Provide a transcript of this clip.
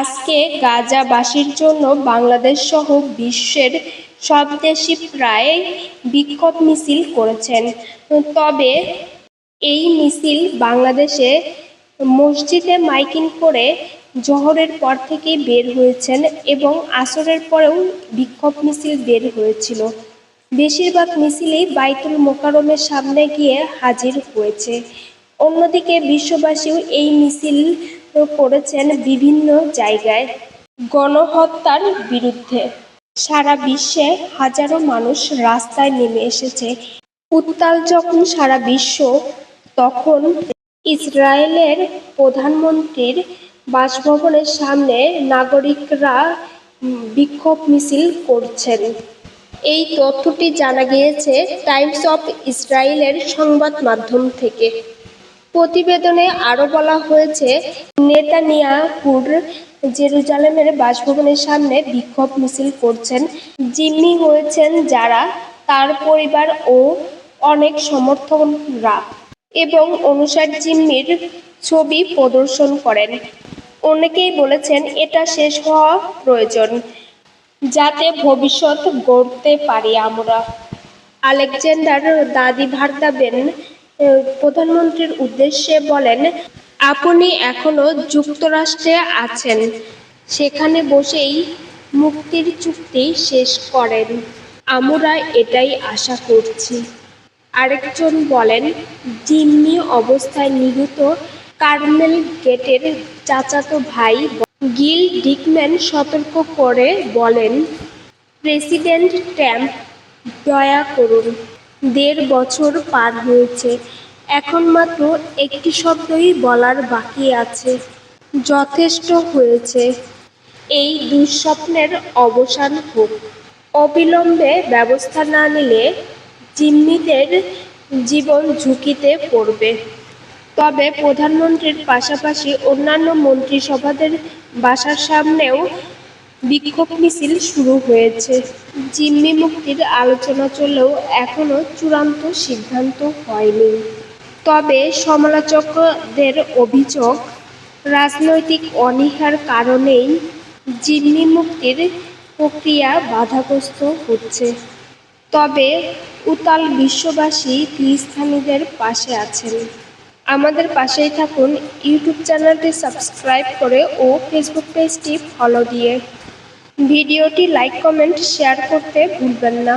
আজকে গাজাবাসীর জন্য বাংলাদেশ সহ বিশ্বের সব দেশই প্রায় বিক্ষোভ মিছিল করেছেন। তবে এই মিছিল বাংলাদেশে মসজিদে মাইকিং করে জহরের পর থেকেই বের হয়েছেন এবং আসরের পরেও বিক্ষোভ মিছিল বের হয়েছিল। বেশিরভাগ মিছিলই বাইতুল মোকাররমের সামনে গিয়ে হাজির হয়েছে। অন্যদিকে বিশ্ববাসীও এই মিছিল করেছেন বিভিন্ন জায়গায় গণহত্যার বিরুদ্ধে। সারা বিশ্বে হাজারো মানুষ রাস্তায় নেমে এসেছে। উত্তাল যখন সারা বিশ্ব, তখন ইসরায়েলের প্রধানমন্ত্রীর বাসভবনের সামনে নাগরিকরা বিক্ষোভ মিছিল করছেন। এই তথ্যটি জানা গিয়েছে টাইমস অফ ইসরায়েলের সংবাদ মাধ্যম থেকে। প্রতিবেদনে আরও বলা হয়েছে নেতানিয়াহুর জেরুজালেমের বাসভবনের সামনে বিক্ষোভ মিছিল করছেন জিম্মি হয়েছেন যারা তার পরিবার ও অনেক সমর্থকরা এবং অনুসার জিম্মির ছবি প্রদর্শন করেন। অনেকেই বলেছেন এটা শেষ হওয়া প্রয়োজন যাতে ভবিষ্যৎ গড়তে পারি আমরা। আলেকজান্ডার দাদি ভার্দাবেন আহ, প্রধানমন্ত্রীর উদ্দেশ্যে বলেন, আপনি এখনও যুক্তরাষ্ট্রে আছেন। সেখানে বসেই মুক্তির চুক্তি শেষ করেন। আমরা এটাই আশা করছি। আরেকজন বলেন জিম্মি অবস্থায় নিহত কার্মেল গেটের চাচাতো ভাই গিল ডিকম্যান সতর্ক করে বলেন, প্রেসিডেন্ট ট্রাম্প, দয়া করুন। দেড় বছর পার হয়েছে। এখন মাত্র একটি শব্দই বলার বাকি আছে। যথেষ্ট হয়েছে। এই দুঃস্বপ্নের অবসান হোক। অবিলম্বে ব্যবস্থা না নিলে জিম্মিদের জীবন ঝুঁকিতে পড়বে। তবে প্রধানমন্ত্রীর পাশাপাশি অন্যান্য মন্ত্রিসভাদের বাসার সামনেও বিক্ষোভ মিছিল শুরু হয়েছে। জিম্মি মুক্তির আলোচনা চললেও এখনও চূড়ান্ত সিদ্ধান্ত হয়নি। তবে সমালোচকদের অভিযোগ, রাজনৈতিক অনীহার কারণেই জিম্মি মুক্তির প্রক্রিয়া বাধাগ্রস্ত হচ্ছে। তবে উতাল বিশ্ববাসী ফিলিস্তিনিদের পাশে আছেন। আমাদের পাশেই থাকুন, ইউটিউব চ্যানেলটি সাবস্ক্রাইব করে ও ফেসবুক পেজটি ফলো দিয়ে। ভিডিওটি লাইক কমেন্ট শেয়ার করতে ভুলবেন না।